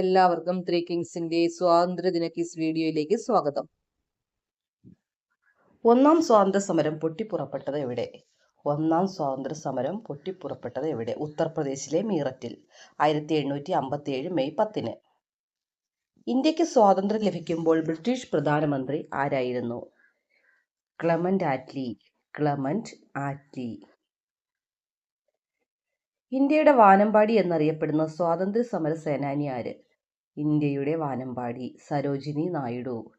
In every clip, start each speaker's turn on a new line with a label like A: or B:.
A: എല്ലാവർക്കും ത്രീ കിങ്സിന്റെ സ്വാതന്ത്ര്യദിന കിസ് വീഡിയോയിലേക്ക് സ്വാഗതം. ഒന്നാം സ്വാതന്ത്ര്യ സമരം പൊട്ടിപ്പുറപ്പെട്ടത് എവിടെ? ഒന്നാം സ്വാതന്ത്ര്യ സമരം പൊട്ടിപ്പുറപ്പെട്ടത് എവിടെ? ഉത്തർപ്രദേശിലെ മീററ്റിൽ. ആയിരത്തി എണ്ണൂറ്റി അമ്പത്തി ഏഴ് മെയ് പത്തിന്. ഇന്ത്യയ്ക്ക് സ്വാതന്ത്ര്യം ലഭിക്കുമ്പോൾ ബ്രിട്ടീഷ് പ്രധാനമന്ത്രി ആരായിരുന്നു? Clement Attlee. Clement Attlee. ഇന്ത്യയുടെ വാനമ്പാടി എന്നറിയപ്പെടുന്ന സ്വാതന്ത്ര്യ സമര സേനാനി ആര്? ഇന്ത്യയുടെ വാനമ്പാടി സരോജിനി നായിഡു.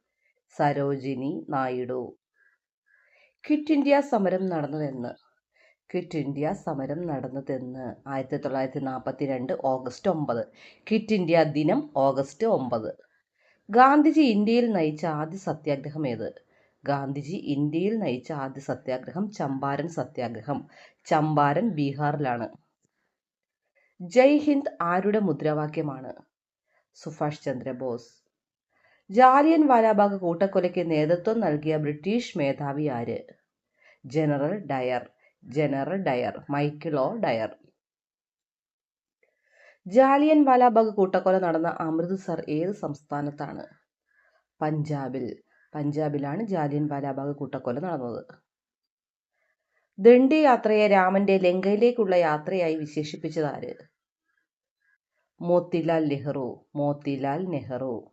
A: സരോജിനി നായിഡു. ക്വിറ്റ് ഇന്ത്യ സമരം നടന്നതെന്ന്. ക്വിറ്റ് ഇന്ത്യ സമരം നടന്നതെന്ന്. ആയിരത്തി തൊള്ളായിരത്തി നാൽപ്പത്തി രണ്ട് ഓഗസ്റ്റ് ഒമ്പത്. ക്വിറ്റ് ഇന്ത്യ ദിനം ഓഗസ്റ്റ് ഒമ്പത്. ഗാന്ധിജി ഇന്ത്യയിൽ നയിച്ച ആദ്യ സത്യാഗ്രഹം ഏത്? ഗാന്ധിജി ഇന്ത്യയിൽ നയിച്ച ആദ്യ സത്യാഗ്രഹം ചമ്പാരൻ സത്യാഗ്രഹം. ചമ്പാരൻ ബീഹാറിലാണ്. ജയ് ഹിന്ദ് ആരുടെ മുദ്രാവാക്യമാണ്? സുഭാഷ് ചന്ദ്രബോസ് ജാലിയൻ വാലാബാഗ് കൂട്ടക്കൊലയ്ക്ക് നേതൃത്വം നൽകിയ ബ്രിട്ടീഷ് മേധാവി ആര്? General Dyer general Dyer Michael O Dyer. Jallian Walabagh കൂട്ടക്കൊല നടന്ന അമൃത്സർ ഏത് സംസ്ഥാനത്താണ്? പഞ്ചാബിൽ. പഞ്ചാബിലാണ് ജാലിയൻ വാലാബാഗ് കൂട്ടക്കൊല നടന്നത്. ദണ്ഡി യാത്രയെ രാമന്റെ ലങ്കയിലേക്കുള്ള യാത്രയായി വിശേഷിപ്പിച്ചത് ആര് മോത്തിലാൽ നെഹ്റു മോത്തിലാൽ നെഹ്റു.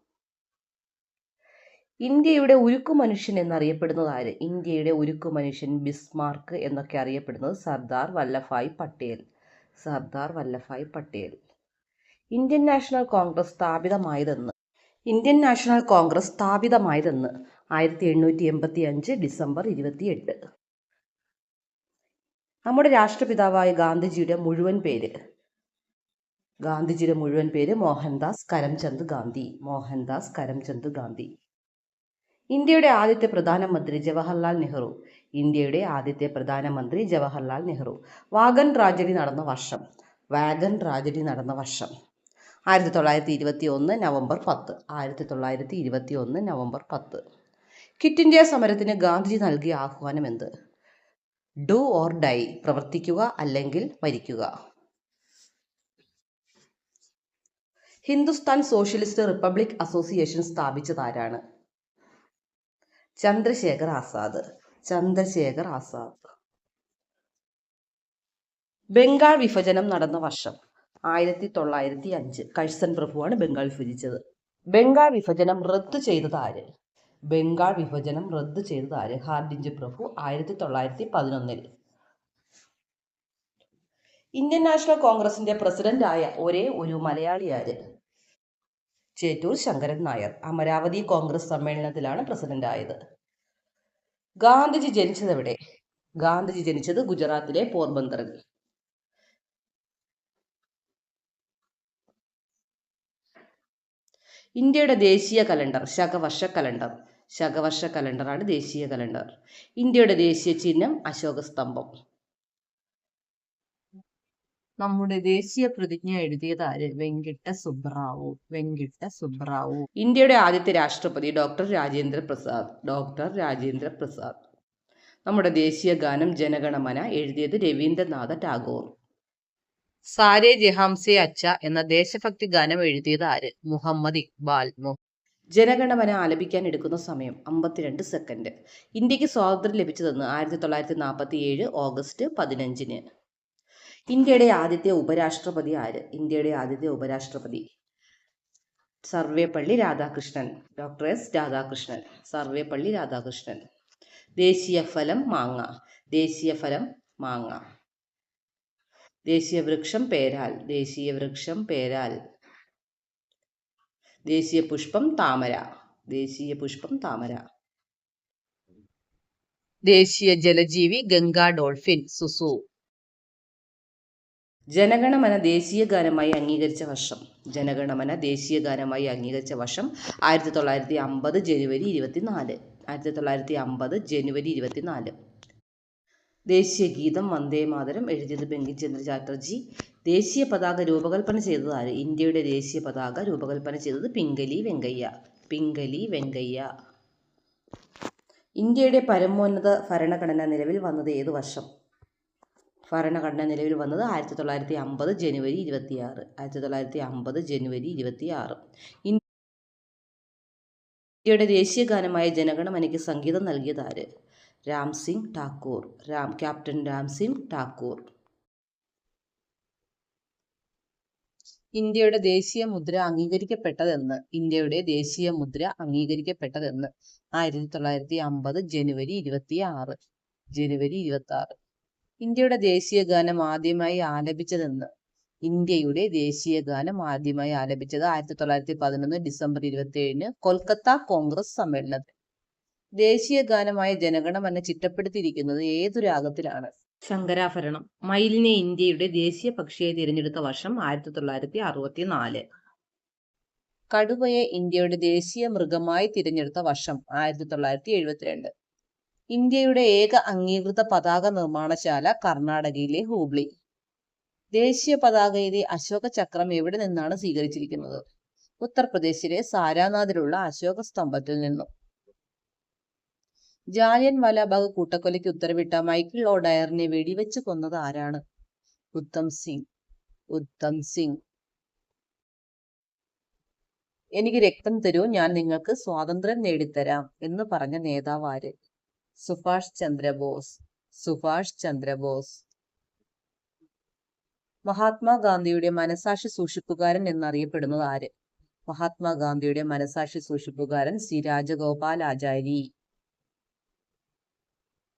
A: ഇന്ത്യയുടെ ഉരുക്കു മനുഷ്യൻ എന്നറിയപ്പെടുന്നത് ആര്? ഇന്ത്യയുടെ ഉരുക്കു മനുഷ്യൻ ബിസ്മാർക്ക് എന്നൊക്കെ അറിയപ്പെടുന്നത് Sardar Vallabhbhai Patel. Sardar Vallabhbhai Patel. Indian National Congress സ്ഥാപിതമായതെന്ന്. Indian National Congress സ്ഥാപിതമായതെന്ന് ആയിരത്തി എണ്ണൂറ്റി എൺപത്തി അഞ്ച് ഡിസംബർ ഇരുപത്തിയെട്ട്. നമ്മുടെ രാഷ്ട്രപിതാവായ ഗാന്ധിജിയുടെ മുഴുവൻ പേര്. ഗാന്ധിജിയുടെ മുഴുവൻ പേര് മോഹൻദാസ് കരംചന്ദ് ഗാന്ധി. മോഹൻദാസ് കരംചന്ദ് ഗാന്ധി. ഇന്ത്യയുടെ ആദ്യത്തെ പ്രധാനമന്ത്രി ജവഹർലാൽ നെഹ്റു. ഇന്ത്യയുടെ ആദ്യത്തെ പ്രധാനമന്ത്രി ജവഹർലാൽ നെഹ്റു. വാഗൻ ട്രാജഡി നടന്ന വർഷം. വാഗൻ ട്രാജഡി നടന്ന വർഷം. ആയിരത്തി തൊള്ളായിരത്തി ഇരുപത്തി ഒന്ന് നവംബർ പത്ത്. ആയിരത്തി തൊള്ളായിരത്തി ഇരുപത്തി ഒന്ന് നവംബർ പത്ത്. ക്വിറ്റ് ഇന്ത്യ സമരത്തിന് ഗാന്ധിജി നൽകിയ ആഹ്വാനം എന്ത്? ഡു ഓർ ഡൈ പ്രവർത്തിക്കുക അല്ലെങ്കിൽ മരിക്കുക. ഹിന്ദുസ്ഥാൻ സോഷ്യലിസ്റ്റ് റിപ്പബ്ലിക് അസോസിയേഷൻ സ്ഥാപിച്ചതാരാണ് ചന്ദ്രശേഖർ ആസാദ്. ചന്ദ്രശേഖർ ആസാദ്. ബംഗാൾ വിഭജനം നടന്ന വർഷം ആയിരത്തി തൊള്ളായിരത്തി അഞ്ച് കഴ്സൺ പ്രഭുവാണ് ബംഗാൾ വിഭജിച്ചത്. ബംഗാൾ വിഭജനം റദ്ദു ചെയ്തത് ആര്? ബംഗാൾ വിഭജനം റദ്ദു ചെയ്തത് ആര്? ഹാർഡിഞ്ച് പ്രഭു ആയിരത്തി തൊള്ളായിരത്തി പതിനൊന്നിൽ ഇന്ത്യൻ നാഷണൽ കോൺഗ്രസിന്റെ പ്രസിഡന്റ് ആയ ഒരേ ഒരു മലയാളിയാര് ചേറ്റൂർ ശങ്കരൻ നായർ. അമരാവതി കോൺഗ്രസ് സമ്മേളനത്തിലാണ് പ്രസിഡന്റ് ആയത് ഗാന്ധിജി ജനിച്ചത് എവിടെ ഗാന്ധിജി ജനിച്ചത് ഗുജറാത്തിലെ പോർബന്തറിൽ ഇന്ത്യയുടെ ദേശീയ കലണ്ടർ ശകവർഷ കലണ്ടർ. ശകവർഷ കലണ്ടറാണ് ദേശീയ കലണ്ടർ. ഇന്ത്യയുടെ ദേശീയ ചിഹ്നം അശോക സ്തംഭം നമ്മുടെ ദേശീയ പ്രതിജ്ഞ എഴുതിയത് ആര്? വെങ്കിട്ട സുബ്രാവു. വെങ്കിട്ട സുബ്രാവു. ഇന്ത്യയുടെ ആദ്യത്തെ രാഷ്ട്രപതി ഡോക്ടർ രാജേന്ദ്ര പ്രസാദ്. ഡോക്ടർ രാജേന്ദ്ര പ്രസാദ്. നമ്മുടെ ദേശീയ ഗാനം ജനഗണമന എഴുതിയത് രവീന്ദ്രനാഥ ടാഗോർ. സാരേ ജഹാംസെ അച്ച എന്ന ദേശഭക്തി ഗാനം എഴുതിയത് ആര്? മുഹമ്മദ് ഇക്ബാൽ. ജനഗണമന ആലപിക്കാൻ എടുക്കുന്ന സമയം അമ്പത്തിരണ്ട് സെക്കൻഡ് ഇന്ത്യയ്ക്ക് സ്വാതന്ത്ര്യം ലഭിച്ചതെന്ന് ആയിരത്തി തൊള്ളായിരത്തി നാൽപ്പത്തി ഏഴ് ഓഗസ്റ്റ് പതിനഞ്ചിന്. ഇന്ത്യയുടെ ആദ്യത്തെ ഉപരാഷ്ട്രപതി ആര്? ഇന്ത്യയുടെ ആദ്യത്തെ ഉപരാഷ്ട്രപതി. Sarvepalli Radhakrishnan. Doctor S Radhakrishnan. Sarvepalli Radhakrishnan. ദേശീയ ഫലം മാങ്ങ. ദേശീയ ഫലം മാങ്ങ. ദേശീയ വൃക്ഷം പേരാൽ. ദേശീയ വൃക്ഷം പേരാൽ. ദേശീയ പുഷ്പം താമര. ദേശീയ പുഷ്പം താമര. ദേശീയ ജലജീവി ഗംഗാ ഡോൾഫിൻ സുസു. ജനഗണമന ദേശീയ ഗാനമായി അംഗീകരിച്ച വർഷം. ജനഗണമന ദേശീയ ഗാനമായി അംഗീകരിച്ച വർഷം ആയിരത്തി തൊള്ളായിരത്തി അമ്പത് ജനുവരി ഇരുപത്തിനാല്. ആയിരത്തി തൊള്ളായിരത്തി അമ്പത് ജനുവരി ഇരുപത്തിനാല്. ദേശീയ ഗീതം വന്ദേ മാതരം എഴുതിയത് ബങ്കിംചന്ദ്ര ചാറ്റർജി. ദേശീയ പതാക രൂപകൽപ്പന ചെയ്തത് ആര്? ഇന്ത്യയുടെ ദേശീയ പതാക രൂപകൽപ്പന ചെയ്തത് പിംഗലി വെങ്കയ്യ. പിംഗലി വെങ്കയ്യ. ഇന്ത്യയുടെ പരമോന്നത ഭരണഘടന നിലവിൽ വന്നത് ഏത് വർഷം? ഭരണഘടന നിലവിൽ വന്നത് ആയിരത്തി തൊള്ളായിരത്തി അമ്പത് ജനുവരി ഇരുപത്തിയാറ്. ആയിരത്തി തൊള്ളായിരത്തി അമ്പത് ജനുവരി ഇരുപത്തിയാറ്. ഇന്ത്യയുടെ ദേശീയ ഗാനമായ ജനഗണമനയ്ക്ക് സംഗീതം നൽകിയതാര് രാം സിംഗ് ഠാക്കൂർ. രാം ക്യാപ്റ്റൻ രാം സിംഗ് ഠാക്കൂർ. ഇന്ത്യയുടെ ദേശീയ മുദ്ര അംഗീകരിക്കപ്പെട്ടതെന്ന് ഇന്ത്യയുടെ ദേശീയ മുദ്ര അംഗീകരിക്കപ്പെട്ടതെന്ന്. ആയിരത്തി തൊള്ളായിരത്തി അമ്പത് ജനുവരി ഇരുപത്തി ആറ് ജനുവരി ഇരുപത്തി ആറ് ഇന്ത്യയുടെ ദേശീയ ഗാനം ആദ്യമായി ആലപിച്ചതെന്ന് ഇന്ത്യയുടെ ദേശീയ ഗാനം ആദ്യമായി ആലപിച്ചത് ആയിരത്തി തൊള്ളായിരത്തി പതിനൊന്ന് ഡിസംബർ ഇരുപത്തി ഏഴിന് കൊൽക്കത്ത കോൺഗ്രസ് സമ്മേളനത്തിൽ. ദേശീയ ഗാനമായ ജനഗണമന ചിട്ടപ്പെടുത്തിയിരിക്കുന്നത് ഏതു രാഗത്തിലാണ്? ശങ്കരാഭരണം. മയിലിനെ ഇന്ത്യയുടെ ദേശീയ പക്ഷിയായി തിരഞ്ഞെടുത്ത വർഷം ആയിരത്തി തൊള്ളായിരത്തി അറുപത്തി നാല് കടുവയെ ഇന്ത്യയുടെ ദേശീയ മൃഗമായി തിരഞ്ഞെടുത്ത വർഷം ആയിരത്തി തൊള്ളായിരത്തി എഴുപത്തിരണ്ട് ഇന്ത്യയുടെ ഏക അംഗീകൃത പതാക നിർമ്മാണശാല കർണാടകയിലെ ഹൂബ്ലി. ദേശീയ പതാകയിലെ അശോക ചക്രം എവിടെ നിന്നാണ് സ്വീകരിച്ചിരിക്കുന്നത്? ഉത്തർപ്രദേശിലെ സാരാനാഥിലുള്ള അശോക സ്തംഭത്തിൽ നിന്നും. ജാലിയൻ വാലാബാഗ് കൂട്ടക്കൊലയ്ക്ക് ഉത്തരവിട്ട മൈക്കിൾ ഓഡയറിനെ ഡയറിനെ വെടിവെച്ച് കൊന്നത് ആരാണ്? ഉത്തം സിംഗ്. ഉത്തം സിംഗ്. എനിക്ക് രക്തം തരൂ ഞാൻ നിങ്ങൾക്ക് സ്വാതന്ത്ര്യം നേടിത്തരാം എന്ന് പറഞ്ഞ നേതാവ് ആര്? സുഭാഷ് ചന്ദ്രബോസ്. സുഭാഷ് ചന്ദ്രബോസ്. മഹാത്മാഗാന്ധിയുടെ മനസാക്ഷി സൂക്ഷിപ്പുകാരൻ എന്നറിയപ്പെടുന്നത് ആര്? മഹാത്മാഗാന്ധിയുടെ മനസാക്ഷി സൂക്ഷിപ്പുകാരൻ സി രാജഗോപാലാചാരി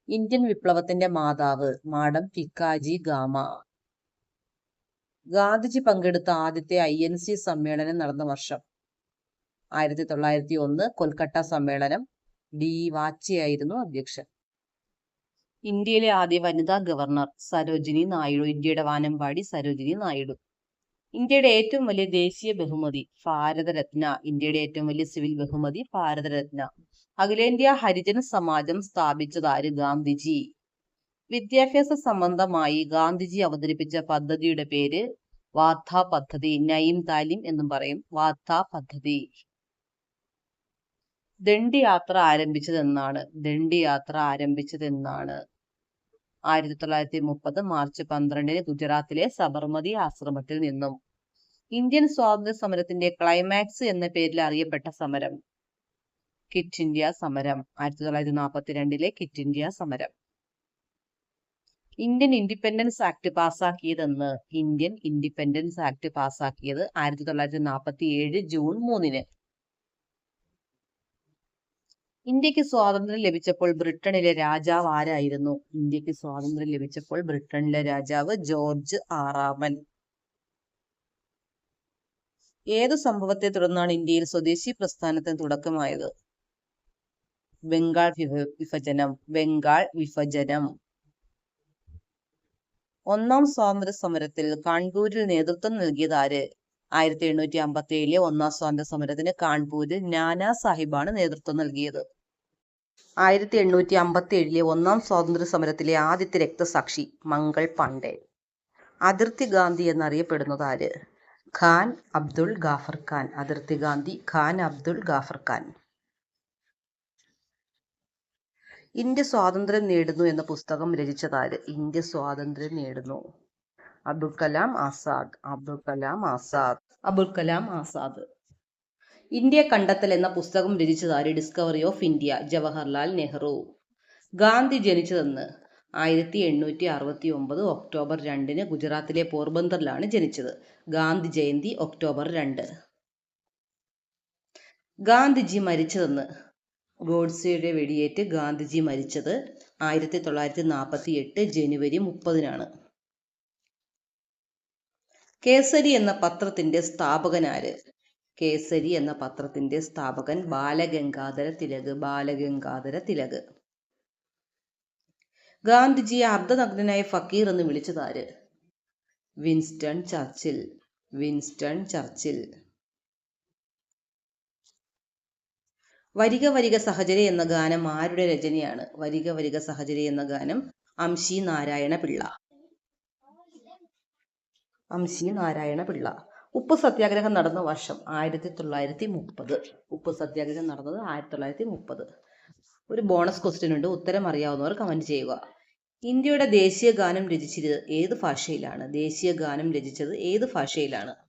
A: ഇന്ത്യൻ വിപ്ലവത്തിന്റെ മാതാവ് മാഡം പിക്കാജി ഗാമ. ഗാന്ധിജി പങ്കെടുത്ത ആദ്യത്തെ ഐ എൻ സി സമ്മേളനം നടന്ന വർഷം ആയിരത്തി തൊള്ളായിരത്തി ഒന്ന് കൊൽക്കട്ട സമ്മേളനം ഡി വാച്ചിയായിരുന്നു അധ്യക്ഷൻ. ഇന്ത്യയിലെ ആദ്യ വനിതാ ഗവർണർ സരോജിനി നായിഡു ഇന്ത്യയുടെ വാനമ്പാടി സരോജിനി നായിഡു. ഇന്ത്യയുടെ ഏറ്റവും വലിയ ദേശീയ ബഹുമതി ഭാരതരത്ന ഇന്ത്യയുടെ ഏറ്റവും വലിയ സിവിൽ ബഹുമതി ഭാരതരത്ന. അഖിലേന്ത്യാ ഹരിജന സമാജം സ്ഥാപിച്ചതാര് ഗാന്ധിജി? വിദ്യാഭ്യാസ സംബന്ധമായി ഗാന്ധിജി അവതരിപ്പിച്ച പദ്ധതിയുടെ പേര് വാർത്താ പദ്ധതി നയിം താലിം എന്നും പറയും. വാർത്താ പദ്ധതി. ദണ്ഡി യാത്ര ആരംഭിച്ചതെന്നാണ്. ദണ്ഡി യാത്ര ആരംഭിച്ചതെന്നാണ്. ആയിരത്തി തൊള്ളായിരത്തി മുപ്പത് മാർച്ച് പന്ത്രണ്ടിന് ഗുജറാത്തിലെ സബർമതി ആശ്രമത്തിൽ നിന്നും. ഇന്ത്യൻ സ്വാതന്ത്ര്യ സമരത്തിന്റെ ക്ലൈമാക്സ് എന്ന പേരിൽ അറിയപ്പെട്ട സമരം. കിറ്റ് ഇന്ത്യ സമരം. ആയിരത്തി തൊള്ളായിരത്തി നാൽപ്പത്തി രണ്ടിലെ കിറ്റ് ഇന്ത്യ സമരം. ഇന്ത്യൻ ഇൻഡിപെൻഡൻസ് ആക്ട് പാസ്സാക്കിയതെന്ന് ഇന്ത്യൻ ഇൻഡിപെൻഡൻസ് ആക്ട് പാസ്സാക്കിയത് ആയിരത്തി തൊള്ളായിരത്തി നാൽപ്പത്തി ഏഴ് ജൂൺ മൂന്നിന്. ഇന്ത്യയ്ക്ക് സ്വാതന്ത്ര്യം ലഭിച്ചപ്പോൾ ബ്രിട്ടനിലെ രാജാവ് ആരായിരുന്നു? ഇന്ത്യയ്ക്ക് സ്വാതന്ത്ര്യം ലഭിച്ചപ്പോൾ ബ്രിട്ടനിലെ രാജാവ് ജോർജ് ആറാമൻ ഏതു സംഭവത്തെ തുടർന്നാണ് ഇന്ത്യയിൽ സ്വദേശി പ്രസ്ഥാനത്തിന് തുടക്കമായത്? ബംഗാൾ വിഭ- വിഭജനം ബംഗാൾ വിഭജനം. ഒന്നാം സ്വാതന്ത്ര്യ സമരത്തിൽ കാൺപൂരിൽ നേതൃത്വം നൽകിയത് ആര്? ആയിരത്തി എണ്ണൂറ്റി അമ്പത്തി ഏഴിലെ ഒന്നാം സ്വാതന്ത്ര്യ സമരത്തിന് കാൺപൂരിൽ നാനാ സാഹിബാണ് നേതൃത്വം നൽകിയത്. ആയിരത്തി എണ്ണൂറ്റി അമ്പത്തി ഏഴിലെ ഒന്നാം സ്വാതന്ത്ര്യ സമരത്തിലെ ആദ്യത്തെ രക്തസാക്ഷി മംഗൾ പാണ്ഡേ. അതിർത്തി ഗാന്ധി എന്നറിയപ്പെടുന്നത് ആര്? ഖാൻ അബ്ദുൾ ഗാഫർ ഖാൻ. അതിർത്തി ഗാന്ധി ഖാൻ അബ്ദുൾ ഗാഫർ ഖാൻ. ഇന്ത്യ സ്വാതന്ത്ര്യം നേടുന്നു എന്ന പുസ്തകം രചിച്ചതാര്? ഇന്ത്യ സ്വാതന്ത്ര്യം നേടുന്നു. അബ്ദുൽ കലാം ആസാദ്. അബ്ദുൽ കലാം ആസാദ്. അബുൽ കലാം ആസാദ്. ഇന്ത്യ കണ്ടെത്തൽ എന്ന പുസ്തകം രചിച്ചതാര്? Discovery of India Jawaharlal Nehru. Gandhi ജനിച്ചതെന്ന് ആയിരത്തി എണ്ണൂറ്റി അറുപത്തി ഒമ്പത് ഒക്ടോബർ രണ്ടിന് ഗുജറാത്തിലെ പോർബന്തറിലാണ് ജനിച്ചത്. ഗാന്ധി ജയന്തി ഒക്ടോബർ രണ്ട്. ഗാന്ധിജി മരിച്ചതെന്ന് ഗോഡ്സെയുടെ വെടിയേറ്റ് ഗാന്ധിജി മരിച്ചത് ആയിരത്തി തൊള്ളായിരത്തി നാൽപ്പത്തി എട്ട് ജനുവരി മുപ്പതിനാണ്. കേസരി എന്ന പത്രത്തിന്റെ സ്ഥാപകനാര് കേസരി എന്ന പത്രത്തിന്റെ സ്ഥാപകൻ ബാലഗംഗാധര തിലക് ബാലഗംഗാധര തിലക്. ഗാന്ധിജിയെ അർദ്ധനഗ്നായ ഫക്കീർ എന്ന് വിളിച്ചതാര് വിൻസ്റ്റൺ ചർച്ചിൽ. Winston Churchill. വരിക വരിക സഹചരി എന്ന ഗാനം ആരുടെ രചനയാണ്? വരിക വരിക സഹചരി എന്ന ഗാനം അംശി നാരായണ പിള്ള. അംശി നാരായണ പിള്ള. ഉപ്പ് സത്യാഗ്രഹം നടന്ന വർഷം ആയിരത്തി തൊള്ളായിരത്തി മുപ്പത് ഉപ്പ് സത്യാഗ്രഹം നടന്നത് ആയിരത്തി തൊള്ളായിരത്തി മുപ്പത് ഒരു ബോണസ് ക്വസ്റ്റ്യൻ ഉണ്ട്. ഉത്തരം അറിയാവുന്നവർ കമന്റ് ചെയ്യുക. ഇന്ത്യയുടെ ദേശീയ ഗാനം രചിച്ചത് ഏത് ഭാഷയിലാണ്? ദേശീയ ഗാനം രചിച്ചത് ഏത് ഭാഷയിലാണ്?